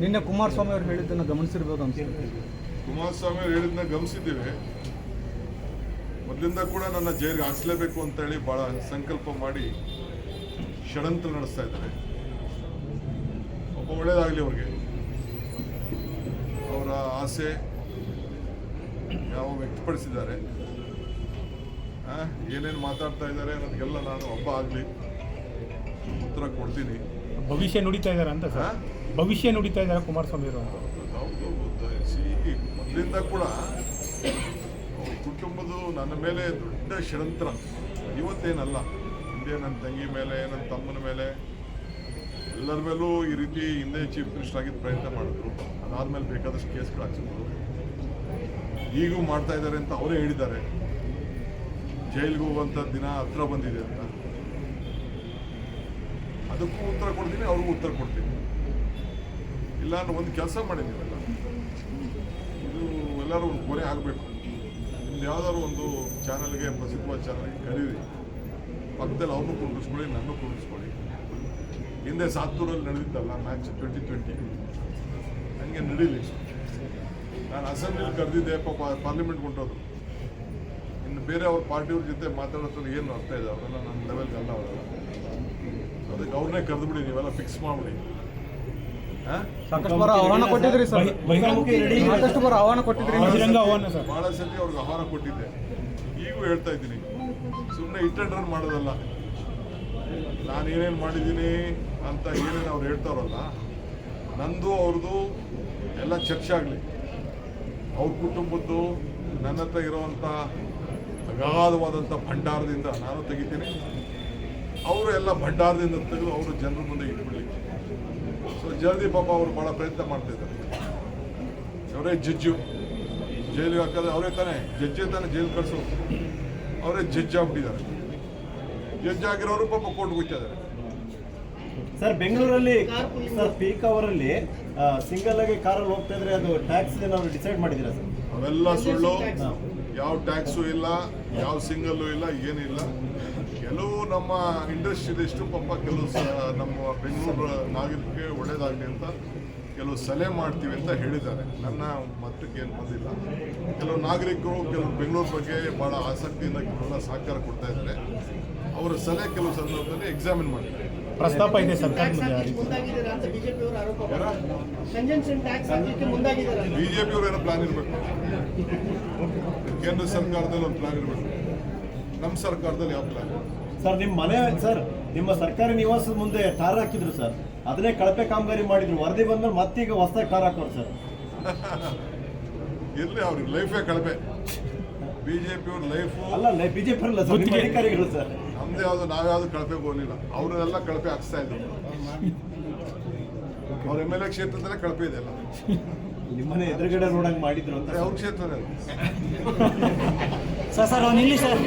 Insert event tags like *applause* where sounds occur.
ನಿನ್ನೆ ಕುಮಾರಸ್ವಾಮಿ ಅವರು ಹೇಳಿದ್ದನ್ನು ಗಮನಿಸಿರ್ಬೋದು ಅನ್ಸುತ್ತೆ. ಕುಮಾರಸ್ವಾಮಿ ಅವ್ರು ಹೇಳಿದ್ದನ್ನ ಗಮನಿಸಿದ್ದೀವಿ. ಮೊದಲಿಂದ ಕೂಡ ನನ್ನ ಜೈಲಿಗೆ ಹಾಕ್ಸ್ಲೇಬೇಕು ಅಂತೇಳಿ ಭಾಳ ಸಂಕಲ್ಪ ಮಾಡಿ ಷಡಂತ್ರ ನಡೆಸ್ತಾ ಇದ್ದಾರೆ. ಒಬ್ಬ ಒಳ್ಳೇದಾಗಲಿ ಅವ್ರಿಗೆ. ಅವರ ಆಸೆ ಯಾವ ವ್ಯಕ್ತಪಡಿಸಿದ್ದಾರೆ. ಆ, ಏನೇನು ಮಾತಾಡ್ತಾ ಇದ್ದಾರೆ ಅನ್ನೋದಕ್ಕೆಲ್ಲ ನಾನು ಒಬ್ಬ ಆಗಲಿ ಉತ್ತರ ಕೊಡ್ತೀನಿ. ಭವಿಷ್ಯ ನುಡಿತಾ ಇದ್ದಾರೆ ಅಂತ ಸರ್ ಭವಿಷ್ಯ ನುಡಿತಾ ಇದ್ದಾರೆ ಕುಮಾರಸ್ವಾಮಿ ಅವರು ಮೊದಲಿಂದ ಕೂಡ ಅವ್ರ ಕುಟುಂಬದ ನನ್ನ ಮೇಲೆ ದೊಡ್ಡ ಷಡಂತ್ರ ಇವತ್ತೇನಲ್ಲ, ಹಿಂದೆ ನನ್ನ ತಂಗಿ ಮೇಲೆ, ನನ್ನ ತಮ್ಮನ ಮೇಲೆ, ಎಲ್ಲರ ಮೇಲೂ ಈ ರೀತಿ ಹಿಂದೆ ಚೀಫ್ ಮಿನಿಸ್ಟರ್ ಆಗಿದ್ದ ಪ್ರಯತ್ನ ಮಾಡಿದ್ರು. ಅದಾದಮೇಲೆ ಬೇಕಾದಷ್ಟು ಕೇಸ್ಗಳು ಹಾಕ್ಸಿದ್ರು. ಈಗೂ ಮಾಡ್ತಾ ಇದ್ದಾರೆ ಅಂತ ಅವರೇ ಹೇಳಿದ್ದಾರೆ. ಜೈಲಿಗೆ ಹೋಗುವಂಥ ದಿನ ಹತ್ರ ಬಂದಿದೆ ಅಂತ. ಅದಕ್ಕೂ ಉತ್ತರ ಕೊಡ್ತೀನಿ, ಅವ್ರಿಗೂ ಉತ್ತರ ಕೊಡ್ತೀನಿ. ಇಲ್ಲ ಅಂದ್ರೆ ಒಂದು ಕೆಲಸ ಮಾಡಿ ನೀವೆಲ್ಲ. ಇದು ಎಲ್ಲರೂ ಒಂದು ಕೊನೆ ಆಗಬೇಕು. ನಿಮ್ದು ಯಾವ್ದಾದ್ರು ಒಂದು ಚಾನಲ್ಗೆ, ಪ್ರಸಿದ್ಧವಾದ ಚಾನಲ್ಗೆ ಕರೀರಿ. ಪಕ್ಕದಲ್ಲಿ ಅವ್ರನ್ನೂ ಕುಂಡಿಸ್ಕೊಳ್ಳಿ ನನ್ನೂ ಕುಂಡಿಸ್ಕೊಳ್ಳಿ ಹಿಂದೆ ಸಾತ್ತೂರಲ್ಲಿ ನಡೆದಿದ್ದಲ್ಲ ಮ್ಯಾಚ್ ಟ್ವೆಂಟಿ ಟ್ವೆಂಟಿ ಹಂಗೆ ನಡೀಲಿ. ನಾನು ಅಸೆಂಬ್ಲಿಲಿ ಕರೆದಿದ್ದೆ, ಪಾಪ ಪಾರ್ಲಿಮೆಂಟ್ ಹೊಂಟೋದ್ರು ಇನ್ನು ಬೇರೆ ಅವ್ರ ಪಾರ್ಟಿಯವ್ರ ಜೊತೆ ಮಾತಾಡೋದ್ರಲ್ಲಿ ಏನು ಅರ್ಥ ಇದೆ? ಅವರೆಲ್ಲ ನನ್ನ ಲೆವೆಲ್ಗೆ ಅಲ್ಲ ಅವರೆಲ್ಲ. ಅದಕ್ಕೆ ಅವ್ರನ್ನೇ ಕರೆದುಬಿಡಿ ನೀವೆಲ್ಲ ಫಿಕ್ಸ್ ಮಾಡಿಬಿಡಿ. ಸಾಕಷ್ಟು ಬಾರ ಆಹ್ವಾನ ಕೊಟ್ಟಿದ್ರಿ ಸರ್. ಸಾಕಷ್ಟು ಬಾರ ಆಹ್ವಾನ ಕೊಟ್ಟಿದ್ರಿ ಬಹಿರಂಗ ಆಹ್ವಾನ ಸರ್. ಭಾಳ ಸತಿ ಅವ್ರಿಗೆ ಆಹಾರ ಕೊಟ್ಟಿದ್ದೆ. ಈಗೂ ಹೇಳ್ತಾ ಇದ್ದೀನಿ. ಸುಮ್ಮನೆ ಇಟ್ ಮಾಡೋದಲ್ಲ. ನಾನು ಏನೇನು ಮಾಡಿದ್ದೀನಿ ಅಂತ ಏನೇನು ಅವ್ರು ಹೇಳ್ತಾರಲ್ಲ ನಂದು ಅವ್ರದ್ದು ಎಲ್ಲ ಚರ್ಚೆ ಆಗಲಿ. ಅವ್ರ ಕುಟುಂಬದ್ದು ನನ್ನ ಹತ್ರ ಇರೋವಂಥ ಅಗಾಧವಾದಂಥ ಭಂಡಾರದಿಂದ ನಾನು ತೆಗಿತೀನಿ. ಅವರು ಎಲ್ಲ ಭಂಡಾರದಿಂದ ತೆಗೆದು ಅವರು ಜನರ ಮುಂದೆ ಇಟ್ಬಿಡ್ಲಿ. ಸೊ ಜಲ್ದಿ ಪಾಪ ಅವರು ಭಾಳ ಪ್ರಯತ್ನ ಮಾಡ್ತಿದ್ದಾರೆ ಅವರೇ ಜಜ್ಜು ಜೈಲಿಗೆ ಹಾಕಿದ್ರೆ ಅವರೇ ತಾನೇ ಜಜ್ಜೆ ತಾನೇ ಜೈಲು ಕಳಿಸೋದು. ಅವರೇ ಜಡ್ಜ್ ಆಗಿರೋರು ಪಾಪ ಕೋರ್ಟ್ಗೆ ಹೋಗ್ತಾ ಸರ್ ಬೆಂಗಳೂರಲ್ಲಿ ಸರ್ ಪೀಕ್ ಅವರಲ್ಲಿ ಸಿಂಗಲ್ ಆಗಿ ಕಾರಲ್ಲಿ ಹೋಗ್ತಾ ಇದ್ರೆ ಅದು ಟ್ಯಾಕ್ಸ್ ಏನಾದ್ರು ಡಿಸೈಡ್ ಮಾಡಿದ್ದೀರಾ ಸರ್? ಅವೆಲ್ಲ ಸುಳ್ಳು. ಯಾವ ಟ್ಯಾಕ್ಸು ಇಲ್ಲ ಯಾವ ಸಿಂಗಲ್ಲು ಇಲ್ಲ ಏನಿಲ್ಲ. ಕೆಲವು ನಮ್ಮ ಇಂಡಸ್ಟ್ರಿಯಲಿಸ್ಟು ಪಾಪ ಕೆಲವು ಸ ನಮ್ಮ ಬೆಂಗಳೂರು ನಾಗರಿಕೆ ಒಳ್ಳೇದಾಗಲಿ ಅಂತ ಕೆಲವು ಸಲಹೆ ಮಾಡ್ತೀವಿ ಅಂತ ಹೇಳಿದ್ದಾರೆ. ನನ್ನ ಮತಕ್ಕೆ ಏನು ಬಂದಿಲ್ಲ. ಕೆಲವು ನಾಗರಿಕರು ಕೆಲವು ಬೆಂಗಳೂರು ಬಗ್ಗೆ ಭಾಳ ಆಸಕ್ತಿಯಿಂದ ಕೆಲವೆಲ್ಲ ಸಹಕಾರ ಕೊಡ್ತಾ ಇದ್ದಾರೆ. ಅವರ ಸಲಹೆ ಕೆಲವು ಸಂದರ್ಭದಲ್ಲಿ ಎಕ್ಸಾಮಿನ್ ಮಾಡಿದ್ದಾರೆ. ಪ್ರಸ್ತಾಪ ಇದೆ ಸರ್ಕಾರ ಮುಂದೆ ಆ ರೀತಿ. ಅಂತ ಬಿಜೆಪಿ ಅವರು ಆರೋಪ ಯಾರ ಕಂಜನ್ಷನ್ ಟ್ಯಾಕ್ಸ್ ಹಾಕಲಿಕ್ಕೆ ಮುಂದಾಗಿದ್ದಾರೆ ಬಿ ಜೆ ಪಿಯವ್ರು ಏನೋ ಪ್ಲಾನ್ ಇರಬೇಕು. ಕೇಂದ್ರ ಸರ್ಕಾರದಲ್ಲಿ ಒಂದು ಪ್ಲಾನ್ ಇರಬೇಕು. ನಮ್ಮ ಸರ್ಕಾರದಲ್ಲಿ ಯಾವ ಪ್ಲಾನ್ ಸರ್ ನಿಮ್ಮ ಮನೆ ಸರ್ ನಿಮ್ಮ ಸರ್ಕಾರಿ ನಿವಾಸದ ಮುಂದೆ ಟಾರ್ ಹಾಕಿದ್ರು ಸರ್. ಅದನ್ನೇ ಕಳಪೆ ಕಾಮಗಾರಿ ಮಾಡಿದ್ರು. ವರದಿ ಬಂದ್ಮೇಲೆ ಮತ್ತೀಗ ಹೊಸದಾಗಿ ಟಾರ್ ಹಾಕೋರು ಸರ್. *laughs* ಎಲ್ಲಿ ಅವ್ರಿಗೆ ಲೈಫೇ ಕಳಪೆ. ಬಿ ಜೆ ಪಿಯವ್ರ ಲೈಫು ಅಲ್ಲ ಬಿಜೆಪಿ ಅಲ್ಲ ಸರ್. ನಿಮ್ಮ ಅಧಿಕಾರಿಗಳು ಸರ್. ನಮ್ದು ಯಾವುದು ನಾವ್ಯಾವುದು ಕಳಪೆ ಹೋಗಲಿಲ್ಲ ಅವರೆಲ್ಲ ಕಳಪೆ ಹಾಕ್ಸ್ತಾ ಇದ್ರು ಅವ್ರ ಎಂ ಎಲ್ ಎ ಕ್ಷೇತ್ರದಲ್ಲೇ ಕಳಪೆ ಇದೆ ಎಲ್ಲ. ನಿಮ್ಮನೆ ಎದುರುಗಡೆ ನೋಡಂಗ್ ಮಾಡಿದ್ರು ಅಂತ ಅವ್ರ ಕ್ಷೇತ್ರದಲ್ಲಿ? ಸರ್ ಸರ್ ಅವ್ನು ನಿಲ್ಲಿ ಸರ್.